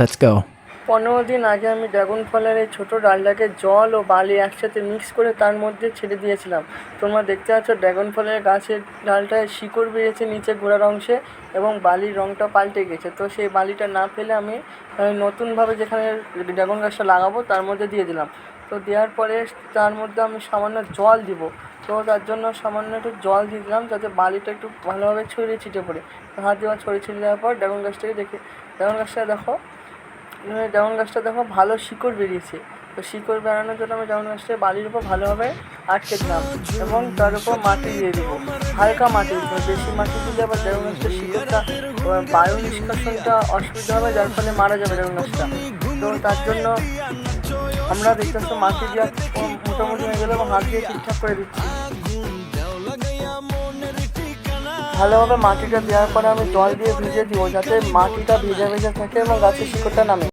Let's go. পনেরো দিন আগে আমি ড্রাগন ফলের এই ছোটো ডালটাকে জল ও বালি একসাথে মিক্স করে তার মধ্যে ছেড়ে দিয়েছিলাম। তোমরা দেখতে পাচ্ছ ড্রাগন ফলের গাছের ডালটায় শিকড় বেরিয়েছে নিচে গোড়ার অংশে এবং বালির রঙটা পাল্টে গেছে। তো সেই বালিটা না ফেলে আমি নতুনভাবে যেখানে ড্রাগন গাছটা লাগাবো তার মধ্যে দিয়ে দিলাম। তো দেওয়ার পরে তার মধ্যে আমি সামান্য জল দিব। তো তার জন্য সামান্য একটু জল দিয়ে দিলাম যাতে বালিটা একটু ভালোভাবে ছড়িয়ে ছিটে পড়ে। হাত দেওয়া ছড়িয়ে ছিটে দেওয়ার পর ড্রাগন গাছটাকে দেখে, ড্রাগন গাছটা দেখো এখানে ড্রাগন গাছটা দেখো ভালো শিকড় বেরিয়েছে। তো শিকড় বেরানোর জন্য আমি ড্রাগন গাছটা বালির উপর ভালোভাবে আটকে দিলাম এবং তার উপর মাটি দিয়ে দেবো। হালকা মাটি দিতে বেশি মাটি দিলে আবার ড্রাগন গাছটা শিকড়টা বায়ু নিষ্কাশনটা অসুবিধা হবে, যার ফলে মারা যাবে ড্রাগন গাছটা তো তার জন্য আমরা দেখতে পাচ্ছি মাটি দেওয়া মোটামুটি হয়ে গেলে এবং হাত দিয়ে ঠিকঠাক করে দিচ্ছি। ভালোভাবে মাটিটা দেওয়ার পরে আমি জল দিয়ে ভিজিয়ে দিব যাতে মাটিটা ভিজে ভিজে থাকে এবং গাছের শিকড়টা নামে।